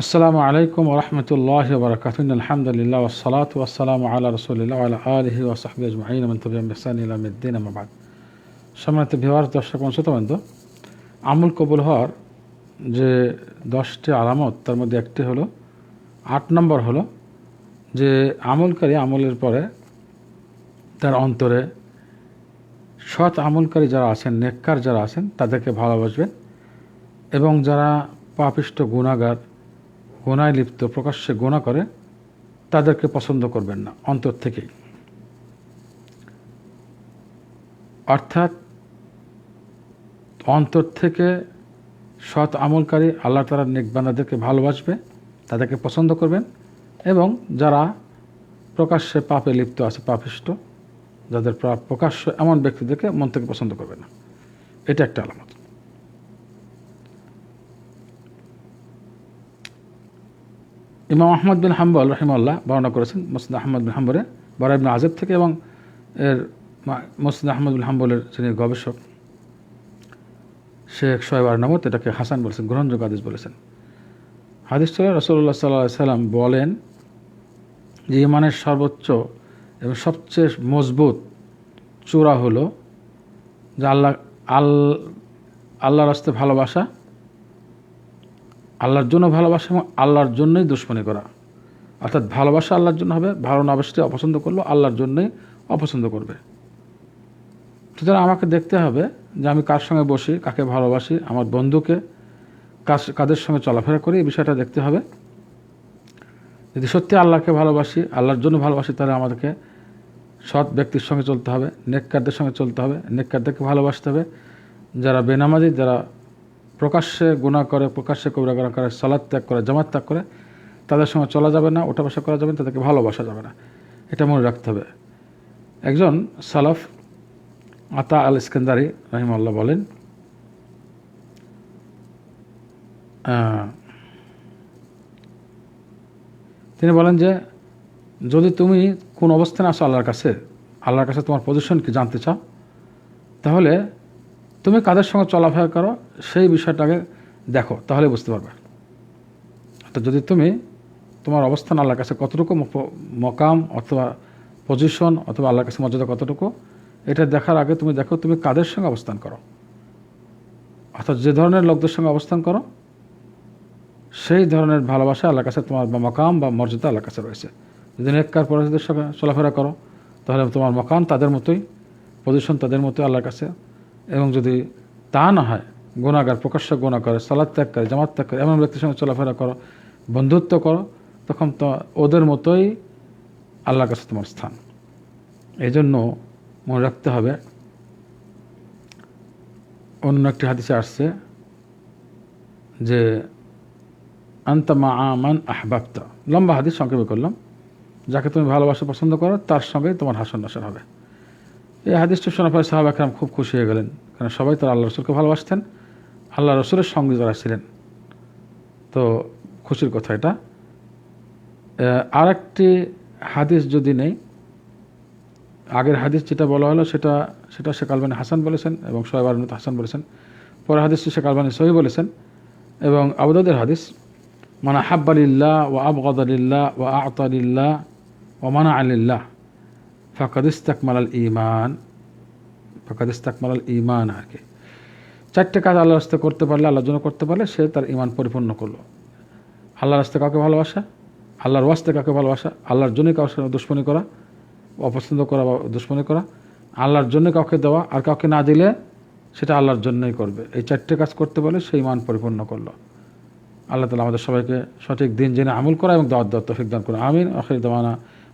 আসসালামু আলাইকুম ওরহমতুল্লাহ বরকাত আলহামদুলিল্লাহ ওসলাত ওয়াসালাম আল্লাহ রসুলিল্লাহ আল্লাহ আলহি ওসাহবি আজমাইন। ইলামুদ্দিন আমাবাদ সম্মানিত ভিওয়ার দর্শক শ্রোতবন্ধ আমুল কবুল হওয়ার যে দশটি আলামত, তার মধ্যে একটি হলো, আট নম্বর হলো যে আমলকারী আমলের পরে তার অন্তরে সৎ আমলকারী যারা আছেন, নেককার যারা আছেন, তাদেরকে ভালোবাসবেন এবং যারা পাপিষ্ট গুণাগার গোনায় লিপ্ত, প্রকাশ্যে গোনা করে, তাদেরকে পছন্দ করবেন না, অন্তর থেকেই। অর্থাৎ, অন্তর থেকে সৎ আমলকারী আল্লাহ তালা নেকবানাদেরকে ভালোবাসবে, তাদেরকে পছন্দ করবেন এবং যারা প্রকাশ্যে পাপে লিপ্ত আছে, পাপিষ্ট, যাদের প্রকাশ্য এমন ব্যক্তিদেরকে মন থেকে পছন্দ করবে না। এটা একটা আলামত। ইমাম আহমদ বিন হাম্বল রহিমাল্লাহ বর্ণনা করেছেন মসজিদ আহমদ বিন হাম্বরে বরা ইবিন আজেব থেকে এবং এর মসজিদ আহমদ বিন হাম্বলের যিনি গবেষক, শেখ সোহেব নামত এটাকে হাসান বলেছেন, গ্রহণযোগ্য হাদিস বলেছেন। হাদিস চলে রসল্লা সাল্লাহ সাল্লাম বলেন যে ইমানের সর্বোচ্চ এবং সবচেয়ে মজবুত চূড়া হলো যে আল্লাহ আল আল্লাহর রাস্তে ভালোবাসা আল্লাহর জন্য ভালোবাসা এবং আল্লাহর জন্যই দুশ্মনী করা। অর্থাৎ ভালোবাসা আল্লাহর জন্য হবে, ভালো না অবশ্যই অপছন্দ করল, আল্লাহর জন্যই অপছন্দ করবে। সুতরাং আমাকে দেখতে হবে যে আমি কার সঙ্গে বসি, কাকে ভালোবাসি, আমার বন্ধুকে কাদের সঙ্গে চলাফেরা করি, এই বিষয়টা দেখতে হবে। যদি সত্যি আল্লাহকে ভালোবাসি, আল্লাহর জন্য ভালোবাসি, তাহলে আমাদেরকে সৎ ব্যক্তির সঙ্গে চলতে হবে, নেককারদের সঙ্গে চলতে হবে, নেককারদেরকে ভালোবাসতে হবে। যারা বেনামাজি, যারা প্রকাশ্যে গুণা করে, প্রকাশ্যে কবিরা গুণা করে সালাদ ত্যাগ করে, জামাত ত্যাগ করে, তাদের সঙ্গে চলা যাবে না, ওঠা বসা করা যাবে না, তাদেরকে ভালোবাসা যাবে না। এটা মনে রাখতে হবে। একজন সালাফ আতা আল ইস্কেন্দারি রহিমাল্লাহ বলেন তিনি বলেন যে, যদি তুমি কোন অবস্থানে আসো আল্লাহর কাছে আল্লাহর কাছে তোমার পজিশন কি জানতে চাও, তাহলে তুমি কাদের সঙ্গে চলাফেরা করো, সেই বিষয়টাকে দেখো, তাহলে বুঝতে পারবে। তো যদি তুমি তোমার অবস্থান আল্লাহর কাছে কতটুকু মকাম অথবা পজিশন অথবা আল্লাহর কাছে মর্যাদা কতটুকু, এটা দেখার আগে তুমি দেখো তুমি কাদের সঙ্গে অবস্থান করো। অর্থাৎ যে ধরনের লোকদের সঙ্গে অবস্থান করো, সেই ধরনের ভালোবাসা আল্লাহর কাছে তোমার বা মকাম বা মর্যাদা আল্লাহর কাছে রয়েছে। যদি নেককার পরিচিতের সঙ্গে চলাফেরা করো, তাহলে তোমার মকাম তাদের মতোই পজিশন তাদের মতোই আল্লাহর কাছে এবং যদি তা না হয় গুণাগার প্রকাশ্য গুণা করে, সালাদ ত্যাগ করে, জামাত ত্যাগ করে, এমন ব্যক্তির সঙ্গে চলাফেরা করো, বন্ধুত্ব করো, তখন তো ওদের মতোই আল্লাহর কাছে তোমার স্থান। এই জন্য মনে রাখতে হবে, অন্য একটি হাদিসে আসছে যে আন্তামা আমান আহবাবতা। লম্বা হাদিস সংক্ষেপে করলাম। যাকে তুমি ভালোবাসা, পছন্দ করো, তার সঙ্গে তোমার হাসন নাসর হবে। এই হাদিসটি শোনার পরে সাহাব একরাম খুব খুশি হয়ে গেলেন। কারণ সবাই তারা আল্লাহ রসুলকে ভালোবাসতেন আল্লাহ রসুলের সঙ্গে যারা ছিলেন। তো খুশির কথা এটা। আর একটি হাদিস যদি নেই, আগের হাদিস যেটা বলা হলো সেটা সেটা শেখ আলবানী হাসান বলেছেন এবং সোহেব আলমত হাসান বলেছেন। পরে হাদিসটি শেখ আলবানী সহি বলেছেন এবং আবুদাদের হাদিস, মানা হাব্বালিল্লাহ ও আবগাদিল্লাহ ও আতালিল্লাহ ও মানা আলিল্লাহ। ফাকাদ ইস্তাকমাল আল ইমান ফাকাদ ইস্তাকমাল আল ইমান আর কি। চারটে কাজ আল্লাহ রাস্তা করতে পারলে, আল্লাহর জন্য করতে পারলে সে তার ইমান পরিপূর্ণ করল। আল্লাহ রাস্তা কাউকে ভালোবাসা? আল্লাহর ওয়াস্তে কাউকে ভালোবাসা? আল্লাহর জন্য কাউকে দুশ্মনী করা? অপছন্দ করা বা দুশ্মনী করা? আল্লাহর জন্য কাউকে দেওয়া আর কাউকে না দিলে সেটা আল্লাহর জন্যই করবে। এই চারটে কাজ করতে পারলে সেই মান পরিপূর্ণ করল। আল্লাহ তালা আমাদের সবাইকে সঠিক দিন জেনে আমল করা এবং দাওয়াত দাওয়াত তফিক দান করা আমিন। আখির দাওয়ানা।